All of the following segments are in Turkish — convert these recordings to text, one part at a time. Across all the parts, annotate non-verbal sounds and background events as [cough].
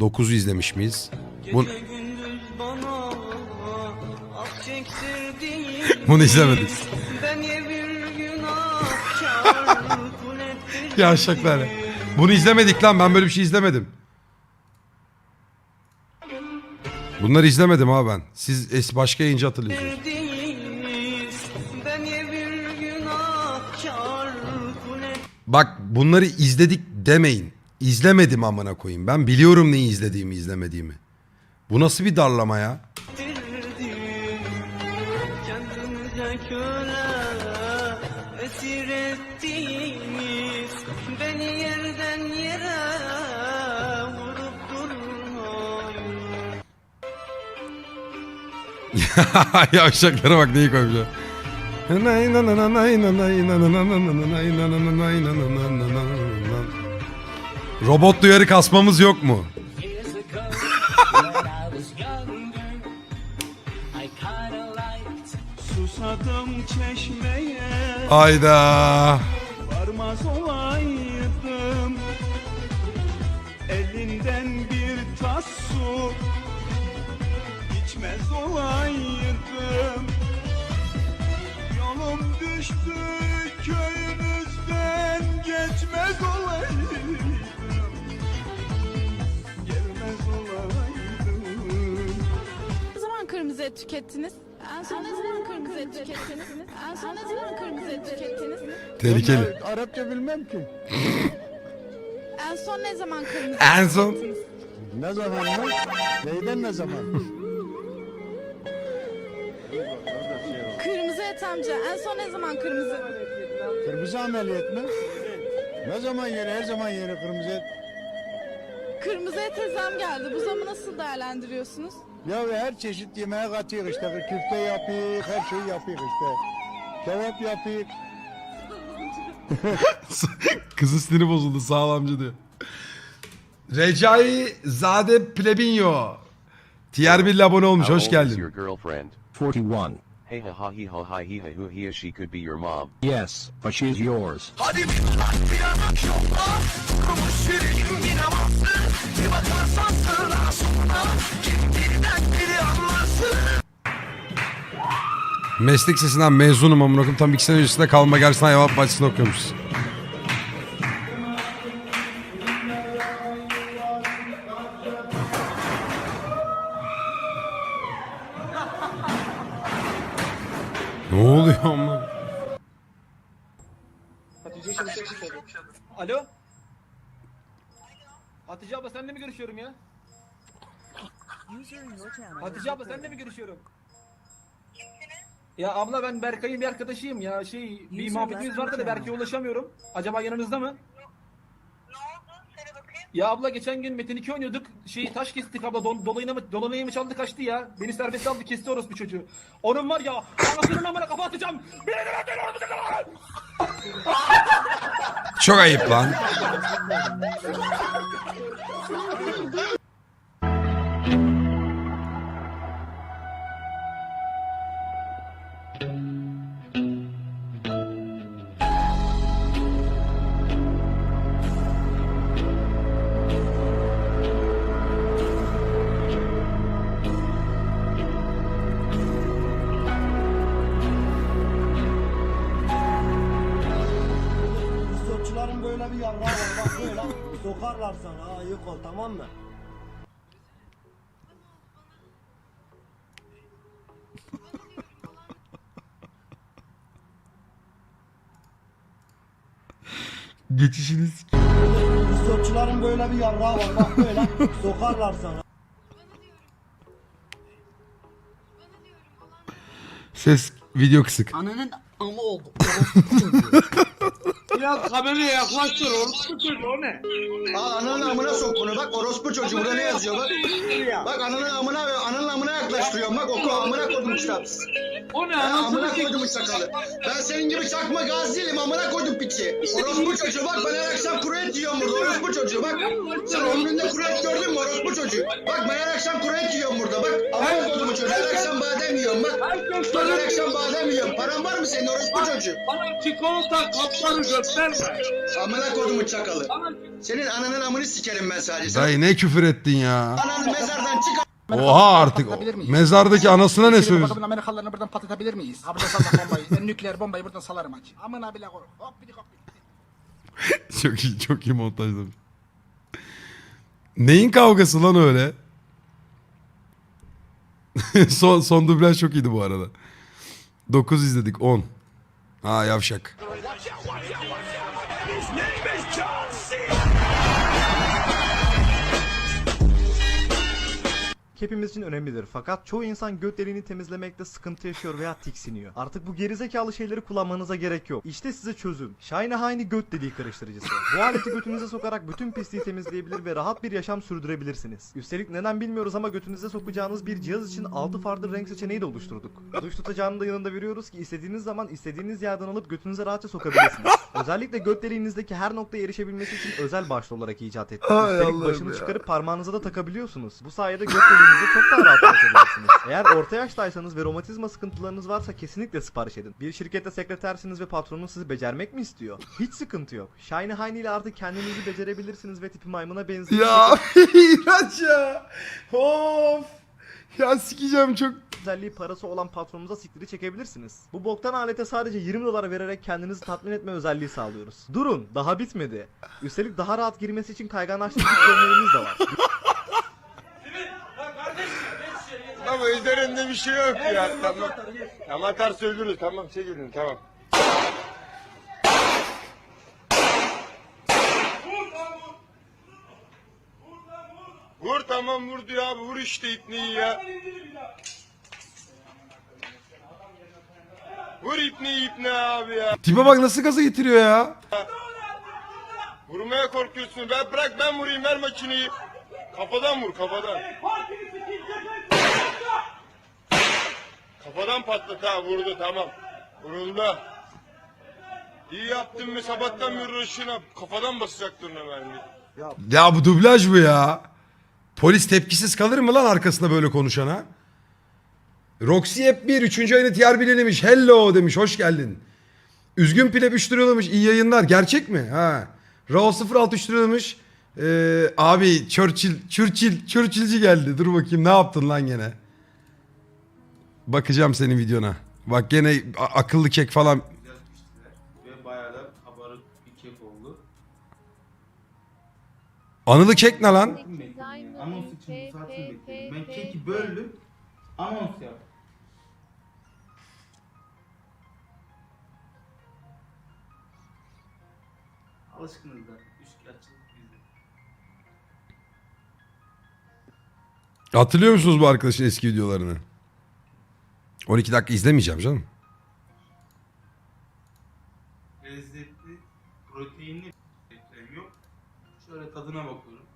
9'u izlemiş miyiz? Bu, ah [laughs] bunu izlemedik. Ettirdin. Yavşaklar. Bunu izlemedik lan ben böyle bir şey izlemedim. Bunları izlemedim ha ben. Siz es başka yayıncı hatırlıyorsunuz. Bak bunları izledik demeyin. İzlemedim amına koyayım. Ben biliyorum neyi izlediğimi izlemediğimi. Bu nasıl bir darlama ya? Yavşaklara bak neyi koymuşlar. Robot duyarı kasmamız yok mu? [laughs] Years kırmızı et tükettiniz? En son ne zaman kırmızı et tükettiniz? En son ne zaman kırmızı et tükettiniz? Tehlikeli. Arapça bilmem ki. En son ne zaman kırmızı et En son tükettiniz? Ne zaman mı? Neyden ne zaman? Kırmızı et amca. En son ne zaman kırmızı? Kırmızı ameliyat mı? Ne zaman yeri, her zaman yeri kırmızı et. Kırmızı ete zam geldi. Bu zamı nasıl değerlendiriyorsunuz? Ya her çeşit yemeğe katıyor işte. Küfte yapıyor, her şeyi yapıyor işte. Kebap yapıyor. [laughs] kızı siniri bozuldu sağ ol amca diyor. Recai Zade Plebinyo. Tier 1 abone olmuş hoş How old is your geldin. girlfriend? 41. Hey ha ha he ha ha he ha who he she could be your mom. Yes, but she's yours. Meslek sesinden mezunum amına koyayım. Tam iki sene öncesinde kalma gerçekten hayvan bahçesinde okuyormuşuz. Ne oluyor ama? Alo? Hatice abla senle mi görüşüyorum ya? Hatice abla senle mi görüşüyorum? Ya abla ben Berkay'ın bir arkadaşıyım ya şey bir muhabbetimiz vardı da Berkay'a ulaşamıyorum. Acaba yanınızda mı? Ya abla geçen gün Metin 2 oynuyorduk. Şey taş kestik abla. Don, dolayına mı, dolanayı mı çaldı kaçtı ya. Beni serbest aldı kesti orospu çocuğu. Onun var ya anasının amına kafa atacağım. Beni de ben orospu çocuğu. Çok ayıp lan. [laughs] Sokarlar sana ha yık ol tamam mı? Geçişiniz. Sokçuların böyle bir yarrağı var bak böyle. Sokarlar sana. Ses video kısık. Ananın ama oldu. Biraz kameraya yaklaştır orospu çocuğu o ne? Aa, ananın amına sok bunu bak orospu çocuğu burada ne yazıyor bak. Bak ananın amına ananın amına yaklaştırıyorum bak oku amına koydum kitap. O ne Ben amına koydum çakalı. Ben senin gibi çakma gaz değilim amına koydum piçi. Orospu çocuğu bak ben her akşam kuru et yiyorum burada orospu çocuğu bak. Sen ömründe kuru et gördün mü orospu çocuğu? Bak ben her akşam kuru et yiyorum burada bak. Amına koydum çocuğu her akşam badem yiyorum bak. Ben her akşam badem yiyorum. Paran var mı senin orospu çocuğu? bana çikolata kapları gösterme. Amına koydum çakalı. Senin ananın amını sikerim ben sadece. Dayı ne küfür ettin ya. ananı mezardan çık Oha artık. Mezardaki anasına ne Şimdi söylüyorsun? bakalım Amerikalılarını buradan patlatabilir miyiz? Ha buradan sallar bombayı. En [laughs] nükleer bombayı buradan salarım hacı. Amına bile koy. Hop bir hop bir. [laughs] çok iyi çok iyi montajlamış. Neyin kavgası lan öyle? [laughs] son, son dublaj çok iyiydi bu arada. 9 izledik 10. Ha yavşak. Hepimiz için önemlidir. Fakat çoğu insan göt deliğini temizlemekte sıkıntı yaşıyor veya tiksiniyor. Artık bu gerizekalı şeyleri kullanmanıza gerek yok. İşte size çözüm. Shine Haini göt deliği karıştırıcısı. Bu aleti götünüze sokarak bütün pisliği temizleyebilir ve rahat bir yaşam sürdürebilirsiniz. Üstelik neden bilmiyoruz ama götünüze sokacağınız bir cihaz için 6 farklı renk seçeneği de oluşturduk. Duş tutacağını da yanında veriyoruz ki istediğiniz zaman istediğiniz yerden alıp götünüze rahatça sokabilirsiniz. Özellikle göt deliğinizdeki her noktaya erişebilmesi için özel başlı olarak icat ettik. Üstelik başını çıkarıp parmağınıza da takabiliyorsunuz. Bu sayede göt deliğinizi çok daha rahat ulaşabilirsiniz. Eğer orta yaştaysanız ve romatizma sıkıntılarınız varsa kesinlikle sipariş edin. Bir şirkette sekretersiniz ve patronunuz sizi becermek mi istiyor? Hiç sıkıntı yok. Shiny Heine ile artık kendinizi becerebilirsiniz ve tipi maymuna benziyor. Ya [laughs] iğrenç ya. Of. Ya sikeceğim çok. özelliği parası olan patronunuza siktiri çekebilirsiniz. Bu boktan alete sadece 20 dolar vererek kendinizi tatmin etme özelliği sağlıyoruz. Durun, daha bitmedi. Üstelik daha rahat girmesi için kayganlaştırıcı [laughs] işlemlerimiz de var. Ama üzerinde bir şey yok ya. Tamam. Tamam ters söylürüz. Tamam çekilin tamam. Vur tamam vur diyor abi vur işte ipneyi ya. Vur ipneyi ipne abi ya. Tipe bak nasıl gaza getiriyor ya. Vurmaya korkuyorsun. Ben bırak ben vurayım ver makineyi. Kafadan vur kafadan. Kafadan patlat ha vurdu tamam. Vuruldu. İyi yaptın mı sabahtan bir uğraşına kafadan basacaktın ona mermi. Ya bu dublaj bu ya. Polis tepkisiz kalır mı lan arkasında böyle konuşana? Roxy hep bir. Üçüncü ayını tiyer bilinmiş. Hello demiş. Hoş geldin. Üzgün pile 3 lira yollamış. İyi yayınlar. Gerçek mi? Ha. Rao 06 3 lira yollamış. Ee, abi Churchill, Churchill, Churchill'ci geldi. Dur bakayım ne yaptın lan gene? Bakacağım senin videona. Bak gene akıllı kek falan. Ve bayağı da kabarık bir kek oldu. Anılı kek ne lan? Anons için bu saatini bekledim. Ben keki böldüm. Anons yaptım. Alışkınız da. Üçkağıtçılık bizde. Hatırlıyor musunuz bu arkadaşın eski videolarını? 12 dakika izlemeyeceğim canım. Lezzetli, proteinli bir yok. Şöyle tadına bakıyorum.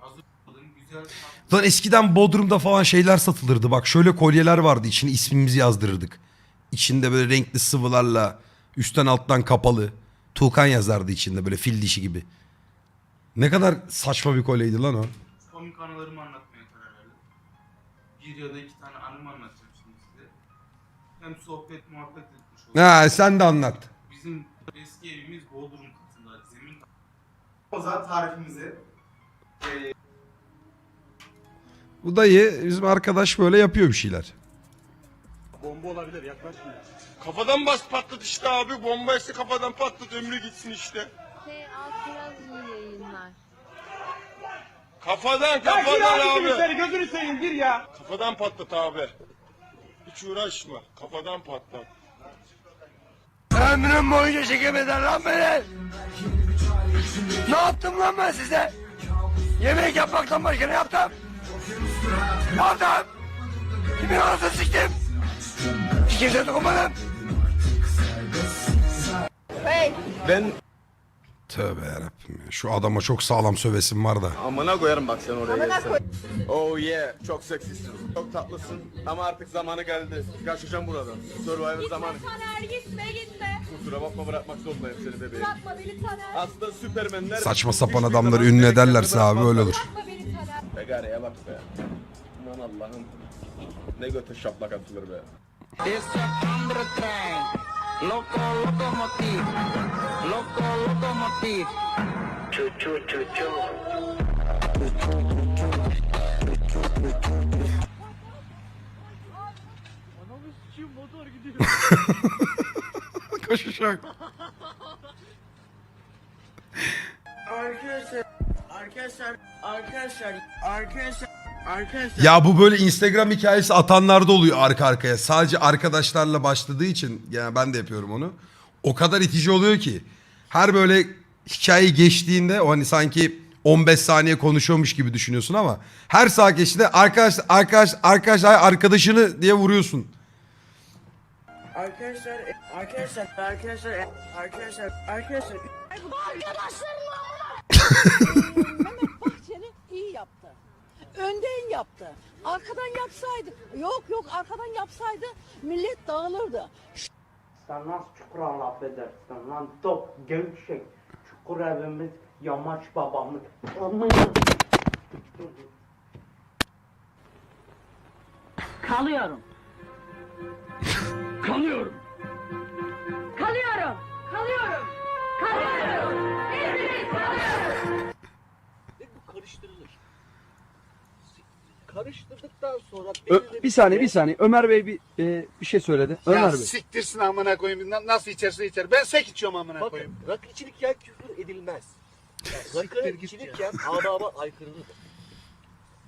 Hazır tadım, güzel. Lan eskiden Bodrum'da falan şeyler satılırdı. Bak şöyle kolyeler vardı. İçine ismimizi yazdırırdık. İçinde böyle renkli sıvılarla üstten alttan kapalı. Tuğkan yazardı içinde böyle fil dişi gibi. Ne kadar saçma bir kolyeydi lan o. Komik anılarımı anlatmaya karar verdim. Bir ya da iki tane anımı anlatacağım şimdi size. Hem sohbet muhabbet etmiş olduk. Ha sen de anlat. Bizim eski evimiz Bodrum katında. Zemin o zaman tarifimizi Bu dayı bizim arkadaş böyle yapıyor bir şeyler. Bomba olabilir yaklaşmayın. Kafadan bas patlat işte abi. Bomba ise kafadan patlat ömrü gitsin işte. Kafadan kafadan abi. gözünü seveyim gir ya. Kafadan patlat abi. Hiç uğraşma. Kafadan patlat. Ömrüm boyunca çekemeden lan beni. Ne yaptım lan ben size? Yemek yapmaktan başka ne yaptım? Ne yaptım? Kimin anasını siktim? Hiç kimseye dokunmadım. Tövbe yarabbim ya. Şu adama çok sağlam sövesim var da. Amına koyarım bak sen oraya gelsen. Oh yeah, çok seksisin. Çok tatlısın. Ama artık zamanı geldi. Kaçacağım buradan. Survivor zamanı. Taner gitme gitme. Kusura bakma bırakmak zorundayım seni bebeğim. Bırakma beni Taner. Aslında süpermenler... Saçma sapan hiçbir adamları zaman ünlü ederlerse abi bırakmazlar. öyle olur. Bırakma beni Taner. Begareye bak be. Aman Allah'ım. Ne götü şaplak atılır be. Loco, locomotiv. Loco, locomotiv. Chu, chu, chu, chu. Koşacak. Arkadaşlar, arkadaşlar, arkadaşlar, arkadaşlar, arkadaşlar. Ya bu böyle Instagram hikayesi atanlarda oluyor arka arkaya. Sadece arkadaşlarla başladığı için yani ben de yapıyorum onu. O kadar itici oluyor ki. Her böyle hikaye geçtiğinde o hani sanki 15 saniye konuşuyormuş gibi düşünüyorsun ama her saat geçtiğinde arkadaş arkadaş arkadaş arkadaşını diye vuruyorsun. Arkadaşlar, arkadaşlar, arkadaşlar, arkadaşlar, arkadaşlar. Yaptı. [laughs] [laughs] [laughs] Önden yaptı. Arkadan yapsaydı, yok yok arkadan yapsaydı millet dağılırdı. Sen nasıl çukura laf edersin lan top gevşek. Çukur evimiz yamaç babamız. Kalıyorum. Kalıyorum. Kalıyorum, kalıyorum, kalıyorum. Bu Karıştırdıktan sonra bir saniye bir saniye. Ömer Bey bir e, bir şey söyledi. Ömer Bey. siktirsin amına koyayım. Nasıl içerse içer. Ben sek içiyorum amına Bakın rakı içilirken küfür edilmez. Yani [laughs] rakı içilirken adaba [laughs] aykırılıdır.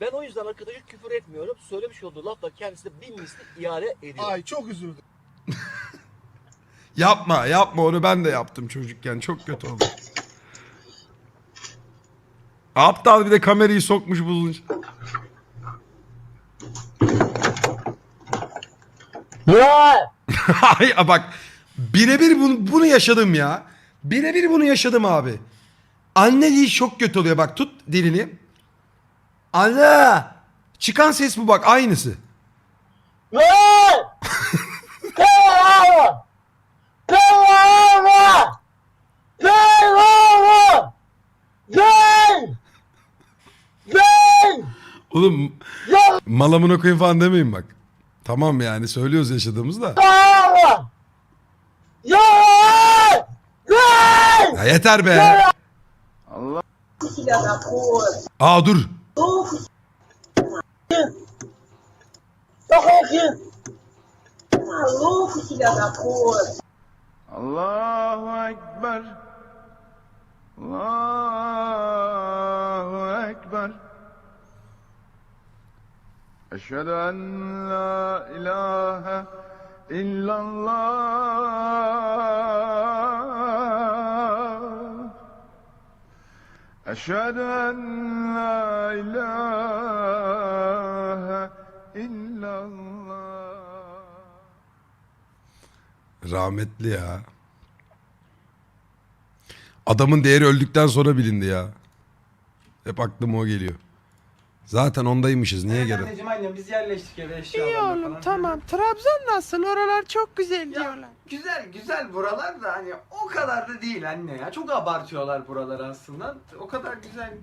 Ben o yüzden arkadaşa küfür etmiyorum. Söylemiş olduğu lafla kendisine bin misli iade ediyorum. Ay çok üzüldüm. [laughs] Yapma yapma onu ben de yaptım çocukken çok kötü oldu. Aptal bir de kamerayı sokmuş bulunca. [laughs] Ay bak birebir bunu, bunu yaşadım ya. Birebir bunu yaşadım abi. Anne değil çok kötü oluyor bak tut dilini. Anne. Çıkan ses bu bak aynısı. Oğlum malamına koyayım falan demeyin bak. Tamam yani söylüyoruz yaşadığımız da. Ya yeter be. Allah. Aa dur. Allahu Ekber. Allahu Eşhedü en la ilahe illallah. Eşhedü en la ilahe illallah. Rahmetli ya. Adamın değeri öldükten sonra bilindi ya. Hep aklıma o geliyor. Zaten ondaymışız. Niye geri? Anneciğim annem biz yerleştik eve İyi eşyalarla oğlum tamam. Trabzon nasıl? Oralar çok güzel diyorlar. Güzel güzel buralar da hani o kadar da değil anne ya. Çok abartıyorlar buraları aslında. O kadar güzel.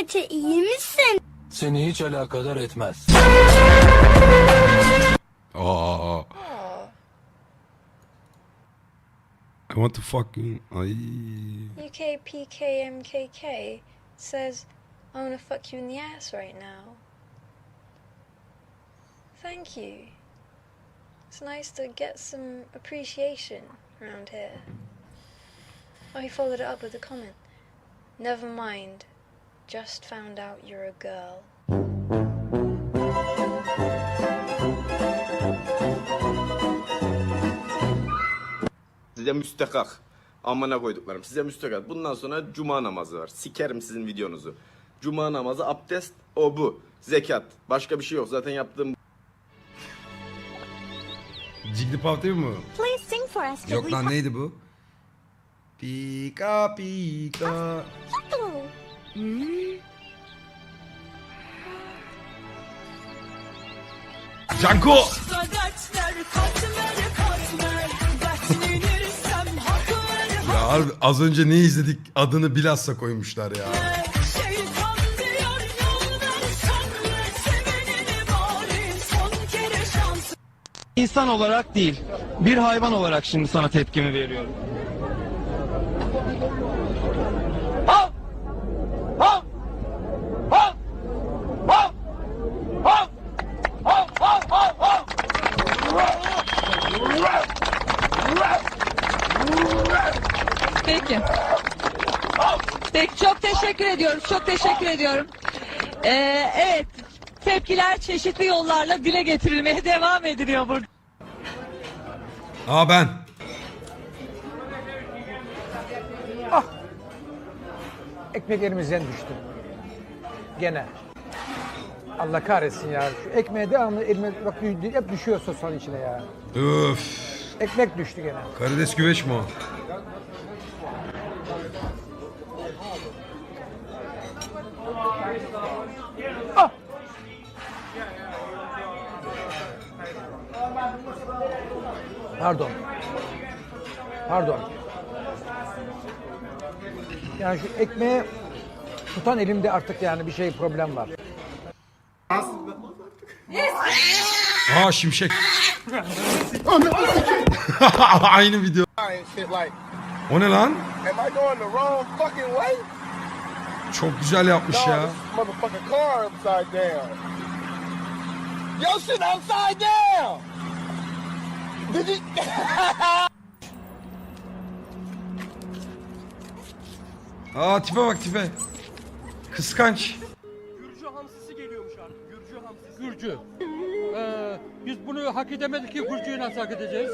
Mete? İyi misin? Seni hiç alakadar etmez. Aa. I want to fuck you. Ay. UKPKMKK says, I want to fuck you in the ass right now. Thank you. It's nice to get some appreciation around here. Oh, he followed it up with a comment. Never mind. Just found out you're a girl. Size müstakak. Amına koyduklarım. Size müstakak. Bundan sonra cuma namazı var. Sikerim sizin videonuzu. Cuma namazı, abdest, o bu. Zekat. Başka bir şey yok. Zaten yaptığım Jigglypuff değil mi bu? Please sing for us. Yok lan neydi bu? Pika pika. Canko. Ya harbi az önce ne izledik adını bilhassa koymuşlar ya. İnsan olarak değil, bir hayvan olarak şimdi sana tepkimi veriyorum. Ediyoruz. Çok teşekkür ediyorum. Ee, evet. Tepkiler çeşitli yollarla dile getirilmeye devam ediliyor burada. Aa ben. Ekmek elimizden düştü. Gene. Allah kahretsin ya. Şu ekmeğe devamlı elime bak hep düşüyor sosanın içine ya. Öf. Ekmek düştü gene. Karides güveç mi o? Pardon. Pardon. Yani şu ekmeği tutan elimde artık yani bir şey problem var. Aa şimşek. [laughs] Aynı video. O ne lan? Am I going the wrong fucking way? Çok güzel yapmış ya. Your shit upside down! [laughs] Aa tipe bak tipe. Kıskanç. Gürcü hamsisi geliyormuş artık, Gürcü hamsisi. Gürcü. Ee, biz bunu hak edemedik ki Gürcü'yü nasıl hak edeceğiz?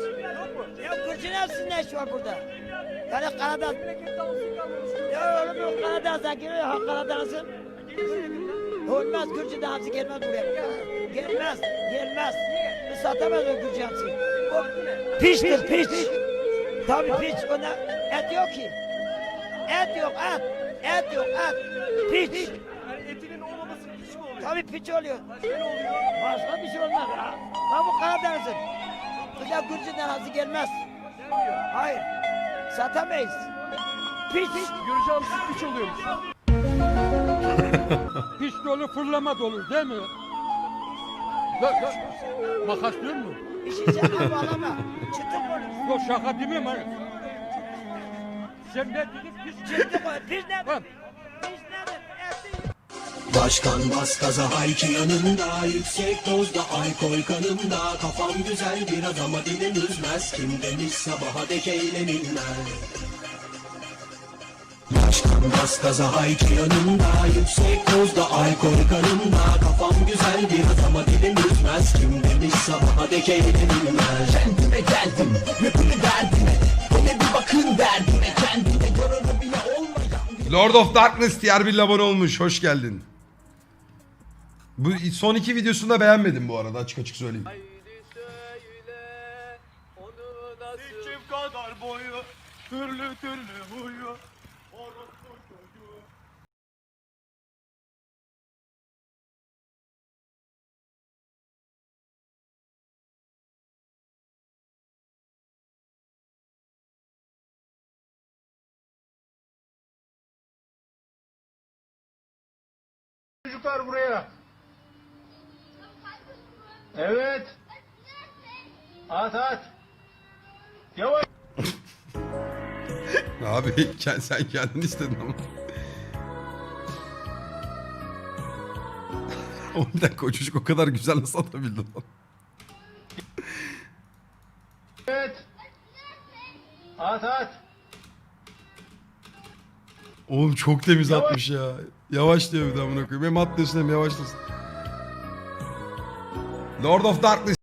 Ya Gürcü hepsinin ne işi var burada? Yani Karadağ... Ya oğlum yok Karadeniz'e giriyor ha Karadeniz'in. Olmaz Gürcü'den hamsi gelmez buraya. Gelmez, gelmez. Biz satamaz o Gürcü hamsi. Piştir, piş. Tabii piş, ona et yok ki. Et yok, et. Et yok, et. Piş. etinin olmaması piç mi oluyor? Tabii piç oluyor. Başka ne oluyor? Başka bir şey olmaz. Ha, ha bu Karadeniz'in. Buraya Gürcü'den hamsi gelmez. Hayır. Satamayız. Piç. Gürcü hamsisi piç oluyormuş. [laughs] piç dolu fırlama dolu değil mi? Bak, bak. Makas diyor mu? İşinize al alama. Çıtık olur. Sen ne dedin? Biz ne? Biz ne? Başkan bas gaza hayki yanında Yüksek dozda alkol kanımda Kafam güzel biraz ama dilim üzmez Kim demiş sabaha dek eğlenilmez Başkan bas gaza hayki yanında Yüksek dozda alkol kanımda Kafam güzel bir adama dilim üzmez Kim demiş sabaha dek eğlenilmez Kendime geldim rapini derdime Hele bir bakın derdime Kendine yararı bile olmayan Lord of Darkness diğer bir abone olmuş. Hoş geldin. Bu son iki videosunu da beğenmedim bu arada açık açık söyleyeyim. Kadar boyu, türlü türlü huyu. Çocuklar buraya. Evet. At at. Yavaş. [laughs] Abi sen kendin istedin ama. [laughs] Bir dakika o çocuk o kadar güzel nasıl atabildi lan? Evet. At at. Oğlum çok temiz atmış ya. Yavaş diyor bir daha amına koyayım. Hem atlıyorsun hem yavaşlıyorsun. Lord of Darkness